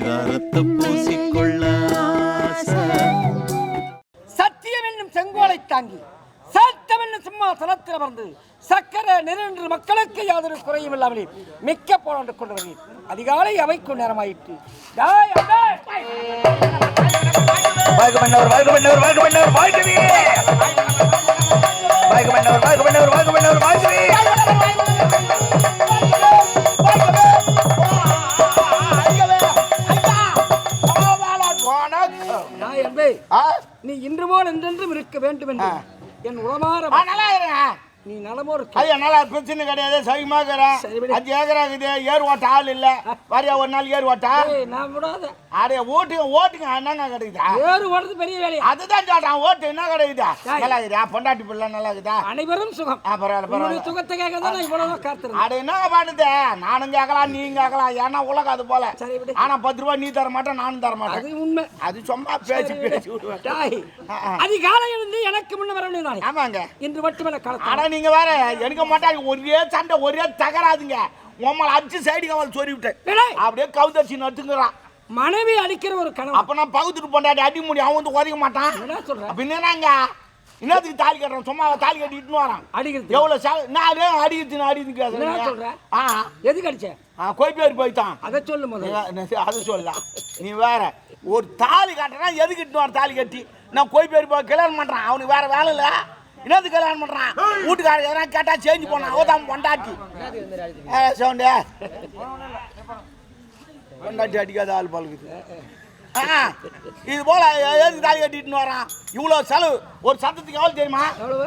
பரிதாரத்தை பூசிக்கொள்ள ஆசை. சத்தியம் என்னும் செங்கோலை தாங்கி சத்தம் என்னும் சிம்மாசனத்தில் அமர்ந்து சக்கர நெருன்று மக்களுக்கு யாதொரு குறையும் இல்லாமலே மிக்க போராண்டு கொண்டவர்கள் அதிகாலை அவைக்கும் நேரமாயிற்று! வாழ்க மன்னவர் வாழ்க வாழ்கவே இன்று போல் என்றென்றும் இருக்க வேண்டும் என்று என் உளமாற நல்லா நீ நலமோர் அது என்னால பிரச்சனை கிடையாது. சகிமா இருக்கிறேன் விடு. அது ஏக்கராக்குது ஏர் ஓட்ட ஆள் இல்ல. வரையா ஒரு நாள் ஏர் ஓட்டா நான் விடாத. அடைய ஓட்டுங்க ஓட்டுங்க. என்னங்க கிடைக்குதா? ஏறு ஓடுறது பெரிய வேலையா? அதுதான் சொல்றான். ஓட்டு என்ன கிடைக்குதா. நல்லா இருக்குதா? பொண்டாட்டி பிள்ளை நல்லா இருக்குதா? அனைவரும் சுகம். பரவாயில்ல சுகத்தை கேட்க தான் இவ்வளவு காத்திருந்தேன். அட என்னங்க பண்ணுது? நானும் கேட்கலாம் நீங்க கேட்கலாம். ஏன்னா உலகம் அது போல. ஆனா பத்து ரூபாய் நீ தர மாட்டேன் நானும் தர மாட்டேன். அது உண்மை. அது சும்மா பேசி பேசி விடுவேன். அதிகாலை எனக்கு முன்ன வர வேண்டியது நானே ஆமாங்க. இன்று மட்டுமல்ல காலத்தில். நீங்க வேற எனக்கு மாட்டாங்க ஒரே சண்டை ஒரே தகராதுங்க. உம்மளை அடிச்சு சைடு கவல் சொறி விட்டேன் விடை. அப்படியே கவுதர்ச்சி நட்டுங்கிறான் மனைவி அடிக்கிற ஒரு கணவன் அப்ப நான் பகுத்துட்டு பொண்டாட்டி அடி முடியும் அவன் வந்து உதைக்க மாட்டான். என்ன சொல்ற? அப்ப என்னங்க என்னத்துக்கு தாலி கட்டுறான்? சும்மா தாலி கட்டிட்டு வரான். அடிக்கிறது எவ்வளவு செல நான் அடிக்கிறது என்ன அடிக்கிறது சொல்ற? ஆ. எதுக்கு அடிச்ச? ஆ கோய்பேர் போய்த்தான் அதை சொல்லு முதல்ல. அது சொல்லலாம் நீ வேற ஒரு தாலி கட்டுறா எதுக்கு இட்டு வர தாலி கட்டி? நான் கோய்பேர் போய் கல்யாணம் பண்றான் அவனுக்கு வேற வேலை இல்ல. என்னது கல்யாணம் பண்றான்? வீட்டுக்காரர் எதனா கேட்டா சேஞ்ச் போனான் அவதான் பொண்டாட்டி. சவுண்டு. பொண்டாட்டி அடிக்காத ஆள் பழகுது இது போல எதுக்கு தாலி கட்டிட்டு வரான் இவ்வளவு செலவு. ஒரு சத்தத்துக்கு எவ்வளவு தெரியுமா?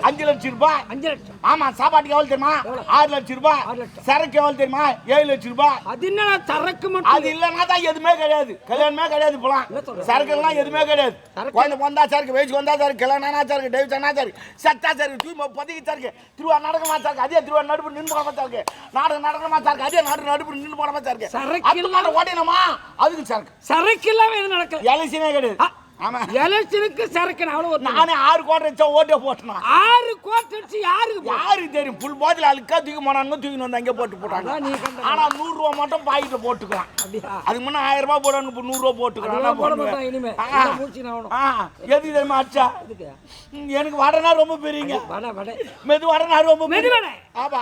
அஞ்சு லட்சம் ரூபாய். அஞ்சு லட்சம். ஆமா சாப்பாட்டுக்கு எவ்வளவு தெரியுமா? ஆறு லட்சம் ரூபாய். சரக்கு எவ்வளவு தெரியுமா? ஏழு லட்சம் ரூபாய். அது என்ன சரக்கு அது மட்டும் இல்லைன்னா தான் எதுவுமே கிடையாது. கல்யாணமே கிடையாது இப்பலாம். என்ன சொல்ற? சரக்கு எல்லாம் எதுவுமே கிடையாது? குழந்தை வந்தா சரக்கு வயசுக்கு வந்தா சரக்கு கல்யாணம் சரக்கு அண்ணா சரக்கு சத்தா சரக்கு தூய்மை பதிக்கு சரக்கு. திருவா நடக்கமா சரக்கு அதே திருவா நடுப்பு நின்று போடாம சரக்கு. நாடகம் நடக்கமா சரக்கு அதே நாடு நடுப்பு நின்று போடாம சரக்கு. சரக்கு அது ஓடினமா? அதுக்கு சரக்கு. சரக்கு இல்லாம எதுவும் நடக்கல எலசினே கிடையாது ஆ. ஆமா எலெக்ஷனுக்கு சரக்கு அவ்வளவு நானே ஆறு கோட்டை வச்சா ஓட்டே போட்டேனா. ஆறு கோட் அடிச்சு யாருக்கு யாருக்கு தெரியும்? புல் போதில் அழுக்கா தூக்கி போனாங்க தூக்கி வந்து அங்கே போட்டு போட்டாங்க. ஆனா நூறு ரூபா மட்டும் பாக்கெட்ல போட்டுக்கலாம். அதுக்கு முன்ன ஆயிரம் ரூபாய் போடணும் இப்போ நூறு போட்டுக்கலாம். போட? மாட்டான் இனிமே. எதுக்கு தெரியுமா அடிச்சா? ம், எனக்கு வடனா ரொம்ப பெரியங்க. மெது வடனா ரொம்ப? ஆமா.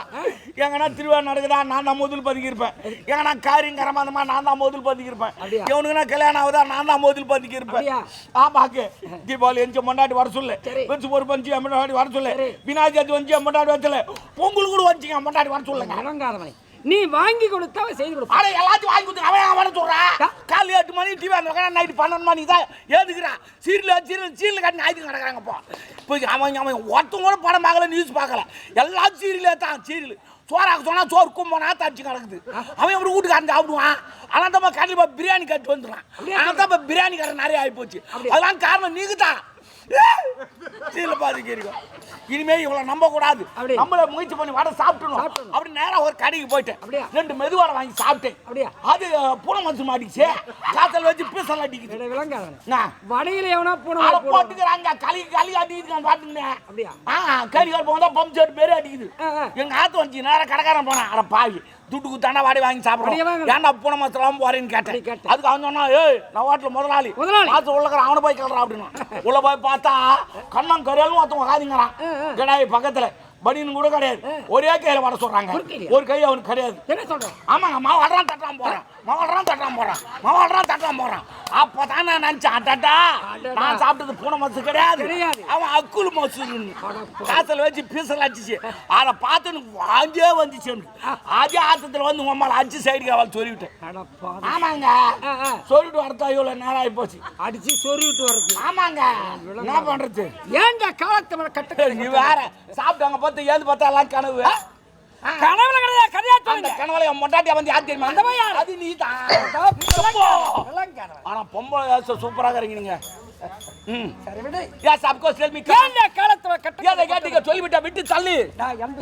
எங்கன்னா திருவிழா நடக்குதா? நான் தான் முதல் பதுக்கி இருப்பேன் எங்கன்னா காரியம் கரமாந்தமா நான் தான் முதல் பதுக்கி இருப்பேன் அப்படியா? இவனுக்குன்னா கல்யாணம் ஆகுதா? நான் தான் முதல் பதுக்கி இருப்பேன் அப்படியா? ஆமாக்கு தீபாவளி எஞ்சி மொண்டாட்டி வர சொல்லு. வெச்சு ஒரு பஞ்சு என் மொண்டாட்டி வர சொல்லு. விநாயகர் சதுர்த்தி வந்து என் மொண்டாட்டி வர சொல்லு. பொங்கல் கூட வந்துச்சு என் மொண்டாட்டி வர சொல்லுங்க. விளங்காதவனை நீ வாங்கி கொடுத்தா செய்து கொடுப்பான். ஆனா எல்லாத்தையும் வாங்கி கொடுத்து அவன் அவன் ஆ. காலையில் எட்டு மணி டிவி அந்த நைட்டு பன்னெண்டு மணி தான் ஏதுக்குறான் சீரியல் சீரியல் சீரியல் கட்டி ஆயிட்டு கிடக்குறாங்க இப்போ. இப்போ அவன் அவன் ஒருத்தவங்க கூட படம் பார்க்கல நியூஸ் பார்க்கல. எல்லாம் சீரியலே தான் சீரியல் சோறாக்க சொன்னா சோறு கும்பனா தச்சு கிடக்குது அவன் எப்படி வீட்டுக்காரன் சாப்பிடுவான்? ஆனால் தான் கண்டிப்பா பிரியாணி கட்டு வந்துடுறான். ஆனால் தான் பிரியாணி கடை நிறைய ஆகி போச்சு. அதெல்லாம் காரணம் நீங்க தான் இருக்கும் இனிமே இவளை நம்ப கூடாது. நம்மள முயற்சி பண்ணி வடை சாப்பிட்டணும். அப்படி நேரா ஒரு கடைக்கு போயிட்டேன். அப்படியா? ரெண்டு மெதுவாடை வாங்கி சாப்பிட்டேன். அப்படியா? அது பூனை மனசு மாட்டிச்சு காத்தல் வச்சு பீசல் அடிக்குது. வடையில எவனா போன போட்டுக்கிறாங்க. களி களி அடிக்குது பாட்டுனேன் அப்படியா? ஆ கறி கால் போகும்போது பம்ப் செட் பேரே அடிக்குது. எங்க ஆத்து வந்து நேரம் கடைக்காரன் போனேன். அட பாவி. துட்டுக்கு தாண்டா வாடி வாங்கி வாங்கலாம். ஏன்டா பூனை மசலாம் போறேன்னு கேட்டேன். அதுக்கு அவன் சொன்னா ஏய் நான் ஹோட்டல் முதலாளி. பார்த்து உள்ளக்கிற அவனை போய் கிளறான் அப்படின்னு. உள்ள போய் பார்த்தா கண்ணம் கரையாலும் ஒருத்தவங்க காதிங்கிறான் ஆ, ஆ. கிடாய் பக்கத்துல? பனியன் கூட கிடையாது. ஒரே கையில வர சொல்றாங்க. ஒரு கை அவனுக்கு கிடையாது. என்ன சொல்றேன் ஆமாங்க மாவாடுறான் தட்டான் போறான். மாவாடுறான் தட்டான் போறான். மாவாடுறான் தட்டான் போறான். அப்பதான் நான் நினைச்சேன் அடடா. நான் சாப்பிட்டது பூனை மசு கிடையாது. அவன் அக்குள் மசு. காத்துல வச்சு பீசல் அடிச்சிச்சு. அதை பார்த்து வாஞ்சே வந்துச்சு. அதே ஆத்தத்துல வந்து உம்மால அடிச்சு சைடுக்கு அவள் சொல்லிவிட்டேன். ஆமாங்க. சொல்லிட்டு வரதா இவ்வளவு நேரம் ஆகி போச்சு அடிச்சு சொருவிட்டு வர்றது. ஆமாங்க. என்ன பண்றது? ஏன்டா காலத்தை கட்ட நீ வேற. சாப்பிட்டாங்க பார்த்து ஏது பார்த்தா எல்லாம் கனவு. கனவுல கிடையாது கதையா அந்த சொல்லுங்க கனவுல என் மொட்டாட்டியா வந்து யார் தெரியுமா? அந்த மாதிரி? அது நீ தான். ஆனா பொம்பளை சூப்பராக இருக்கீங்க ம். சரி விடு. Yes of course tell me ஏன்டா காலத்துல கட்டு ஏதை கேட்டீங்க சொல்லிவிட்டா விட்டு தள்ளு.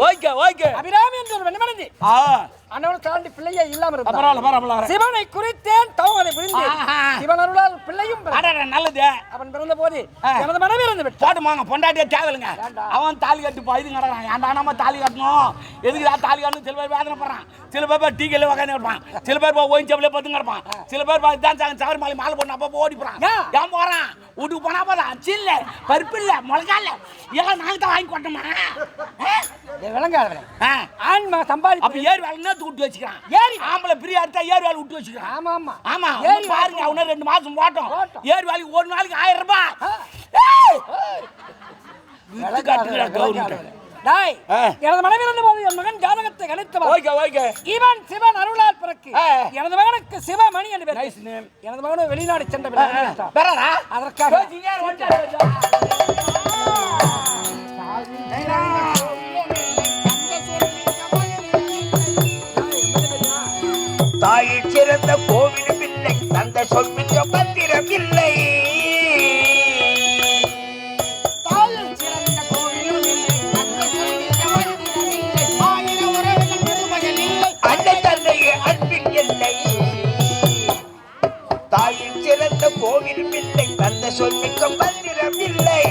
Okay okay. அபிராமி என்ற ஒரு வெண்மனதி ஆ. அண்ணவன் தாண்டி பிள்ளையே இல்லாம இருந்தான் சிவனை குறித்தேன் தவம் புரிந்து. சிவன் அருளால் பிள்ளையும் நல்லது. அவன் பிறந்த போது. எனது மனைவி இருந்து விட்டான். போட்டுமாங்க பொண்டாட்டியே வேண்டாம். அவன் தாலி கட்டு இது கிடக்குறான் ஏன்டா நம்ம தாலி கட்டணும்? எதுக்கு தாலி கட்டணும்? சில பேர் வேதனைப்படுறான். சில பேர் போய் டீ கல்ல உட்காந்து கிடப்பான் சில பேர் போய் ஓயின் செப்பில் பத்து கிடப்பான். சில பேர் தான் சவரி மாலை மாலை போட்டு அப்போ ஓடி போறான் ஏன்? ஏன் போறான்? வீட்டுக்கு போனா போதா அச்சு இல்ல. பருப்பு இல்ல. மிளகா இல்ல. எல்லாம் நாங்க தான் வாங்கி கொட்டோமா விளங்காதவனே ஆ? ஆண்மா சம்பாதி அப்ப ஏறு வேலை என்ன விட்டு வச்சுக்கிறான்? ஏறி. ஆம்பளை பிரியா எடுத்தா ஏறு வேலை விட்டு வச்சுக்கிறான். ஆமா ஆமா. ஆமா. ஏறி பாருங்க அவன ரெண்டு மாசம் போட்டோம். ஏறு வேலைக்கு ஒரு நாளைக்கு ஆயிரம் ரூபாய்! வித்து கவர்மெண்ட். டேய். எனது மனைவி இருந்த போது என் மகன் ஜாதகத்தை கணித்தவன் ஓகே ஓகே. இவன் சிவன் அருளால் பிறக்கு. எனது மகனுக்கு சிவமணி என்று நேம் எனது மகனும் வெளிநாடு சென்ற. பெறடா அதற்காக. தாயை சிறந்த கோவிலும் இல்லை தந்த சொல்மிக்க பத்திரம் இல்லை. இல்லை தந்த சொல்மிக்க பத்திரம் இல்லை.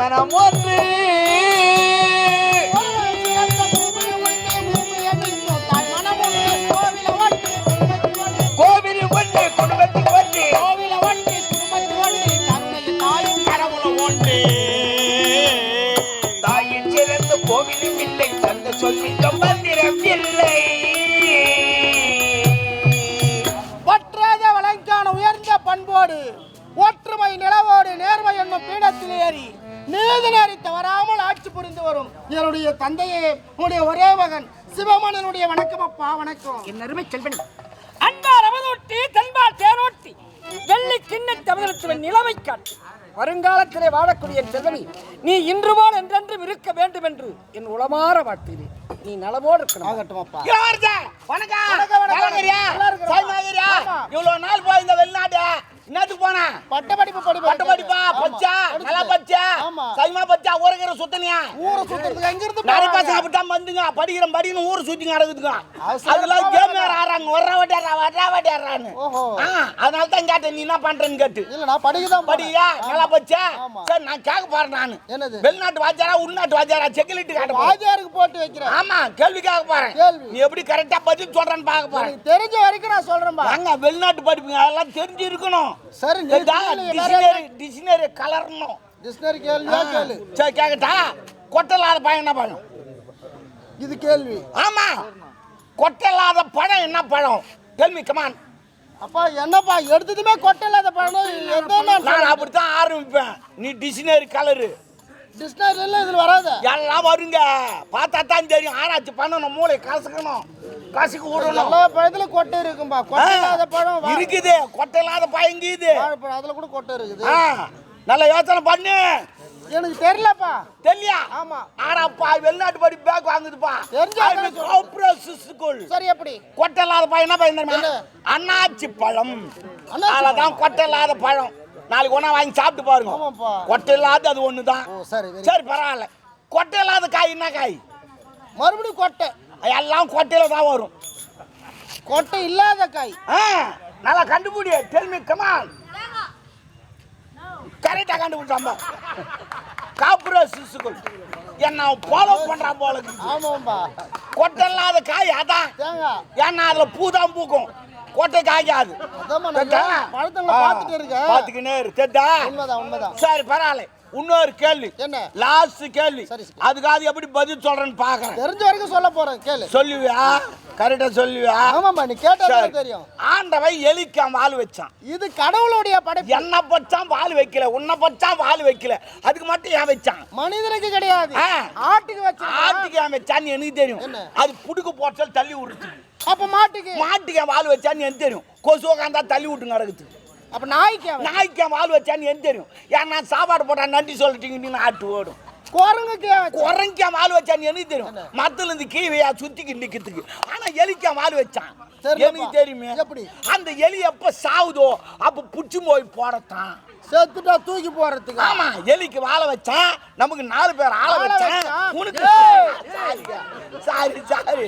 மனம் ஒன்று. மனம் ஒன்று கோவில் ஒன்று குடும்பத்துக்கு ஒன்று. தாயின் தந்தையே உன்னுடைய ஒரே மகன் சிவமணனுடைய வணக்கம் அப்பா வணக்கம். என் அருமை செல்வன் அன்பார் அவதோட்டி தன்பால் தேரோட்டி வெள்ளி கிண்ண தமிழத்துவன் நிலவை காட்டு வருங்காலத்திலே வாழக்கூடிய செல்வனி நீ இன்று போல் என்றென்றும் இருக்க வேண்டும் என்று என் உளமாற வாழ்த்துகிறேன். நீ நலமோடு இருக்கணும். ஆகட்டும் அப்பா. வணக்கம். இவ்வளவு நாள் போய் இந்த வெளிநாட்டு என்னத்துக்கு போன? பட்ட படிப்பு பட்டு படிப்பா பச்சா நல்லா பச்சா சைமா பச்சா ஊருக்கிற சுத்தனியா ஊரை சுத்தத்துக்கு எங்க இருந்து? பசங்க அப்படித்தான் வந்துங்க. படிக்கிறேன் படிக்கணும் ஊர் சுத்தி நடக்குதுங்க. அதெல்லாம். கேம் வேற ஆடுறாங்க. வர்ற வட்டியாரா வர்ற வட்டியாரான்னு ஓஹோ. அதனால தான் கேட்டேன் நீ என்ன பண்றேன்னு கேட்டு. இல்ல நான் படிக்கதான். படியா நல்லா பச்சா. சரி நான் கேட்க போறேன் நானு. என்னது? வெளிநாட்டு வாத்தியாரா உள்நாட்டு வாத்தியாரா? செக்கிலிட்டு காட்ட வாத்தியாருக்கு போட்டு வைக்கிறேன். ஆமா கேள்வி கேட்க போறேன். நீ எப்படி கரெக்டா பதில் சொல்றேன்னு பார்க்க போறேன். தெரிஞ்ச வரைக்கும் நான் சொல்றேன்பா. நாங்க வெளிநாட்டு படிப்புங்க. அதெல்லாம் தெரிஞ்சு இருக்கணும் சரி டிக்ஷனரி டிக்ஷனரி கலரணும் டிக்ஷனரி கேள்வியா கேளு. சரி கேட்கட்டா கொட்டலாத பழம் என்ன பழம்? இது கேள்வி. ஆமா. கொட்டலாத பழம் என்ன பழம்? கேள்வி கமான் அப்பா என்னப்பா எடுத்ததுமே கொட்டை இல்லாத பழம். நான் அப்படித்தான் ஆரம்பிப்பேன். நீ டிக்ஷனரி கலரு. டிக்ஷனரியில இதுல வராத? எல்லாம் வருங்க. பார்த்தா தான் தெரியும். ஆராய்ச்சி பண்ணணும் மூளை கசக்கணும் கசக்கு விடணும் எல்லா பழத்துலயும் கொட்டை இருக்கும்பா. கொட்டை இல்லாத பழம் இருக்குது. கொட்டை இல்லாத பயங்குது வாழைப்பழம் அதுல கூட கொட்டை இருக்குது. நல்ல யோசனை பண்ணு. எனக்கு தெரியலப்பா. தெரியல ஆமா. ஆனாப்பா வெளிநாட்டு படி பேக் வாங்குதுப்பா. தெரிஞ்சா சரி எப்படி? கொட்டை இல்லாத பழம் என்ன என்ன? அண்ணாச்சி பழம். அதுதான் கொட்டை இல்லாத பழம். நாளைக்கு ஒன்றா வாங்கி சாப்பிட்டு பாருங்க. கொட்டை இல்லாத அது ஒன்று தான் சரி பரவாயில்ல. கொட்டை இல்லாத காய் என்ன காய். மறுபடியும் கொட்டை. எல்லாம் கொட்டையில தான் வரும். கொட்டை இல்லாத காய். ஆ நல்லா கண்டுபிடி. டெல்மி கமான் கரெக்டாக கண்டுபிடிச்சாம்பா காப்புர சிசுக்குள். என்ன ஃபாலோ பண்றான் போல. ஆமாம்பா. கொட்டை இல்லாத காய் அதான் ஏன்னா அதுல பூ தான் பூக்கும். கொட்டை காய்க்காது. அதாம்மா நான் தெரிதா? பழத்தங்களை ஆ, பார்த்துட்டு இருக்கேன். பார்த்துக்கினே இரு. தெரிதா உண்மைதான் உண்மைதான். சரி பரவாயில்ல. இன்னொரு கேள்வி. என்ன? லாஸ்ட் கேள்வி. அதுக்காக எப்படி பதில் சொல்றேன்னு பாக்குறேன் தெரிஞ்ச வரைக்கும் சொல்ல போறேன் கேளு. சொல்லுவியா? கரெக்டா சொல்லுவியா? ஆமாம்மா நீ கேட்டா. தெரியும். ஆண்டவன் எலிக்கான் வால் வச்சான். இது கடவுளுடைய படைப்பு. என்ன பச்சான் வால் வைக்கல உன்னை பச்சான் வால் வைக்கல. அதுக்கு மட்டும் ஏன் வச்சான்? மனிதனுக்கு கிடையாது. ஆட்டுக்கு வச்சு ஆட்டுக்கு ஏன் வச்சான்னு எனக்கு தெரியும்? அது புடுக்கு போட்டால் தள்ளி விடுறது அப்ப மாட்டுக்கு? மாட்டுக்கு ஏன் வால் வச்சான்னு எனக்கு தெரியும். கொசு உக்காந்தா தள்ளி விட்டு நடக்குது அப்போ நாய்க்கு நாய்க்கு ஏன் வச்சான்னு எனக்கு தெரியும். ஏன் நான் சாப்பாடு போட்டால் நன்றி சொல்லிட்டீங்க நீ ஆட்டு ஓடும். குரங்குக்கு. குரங்கியா வால் வச்சான்னு எனக்கு தெரியும் மரத்துல இருந்து கீழையா சுத்திக்கு நிக்கிறதுக்கு ஆனா எலிக்கா வால் வச்சான். எனக்கு தெரியுமே எப்படி? அந்த எலி எப்ப சாவுதோ அப்ப புடிச்சு போய் போடத்தான் செத்துட்டா தூக்கி போறதுக்கு ஆமா எலிக்கு வாழ வச்சான் நமக்கு நாலு பேர் ஆள வச்சான். உனக்கு. சாரி சாரி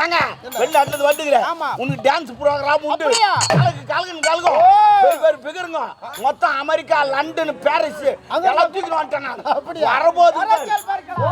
ஏங்க வெளில அடுத்தது வந்துக்கிறேன் ஆமா. உனக்கு டான்ஸ் ப்ரோக்ராம் உண்டு? கலக்கு கலக்குன்னு கலக்கும் ஏய். பேர் பேர் பிகருங்க மொத்தம் அமெரிக்கா லண்டன் பாரிஸ் எல்லாம் தூக்கிட்டு வந்துட்டேன் நான் அப்படியா? வரபோது வர பார்க்கலாம்.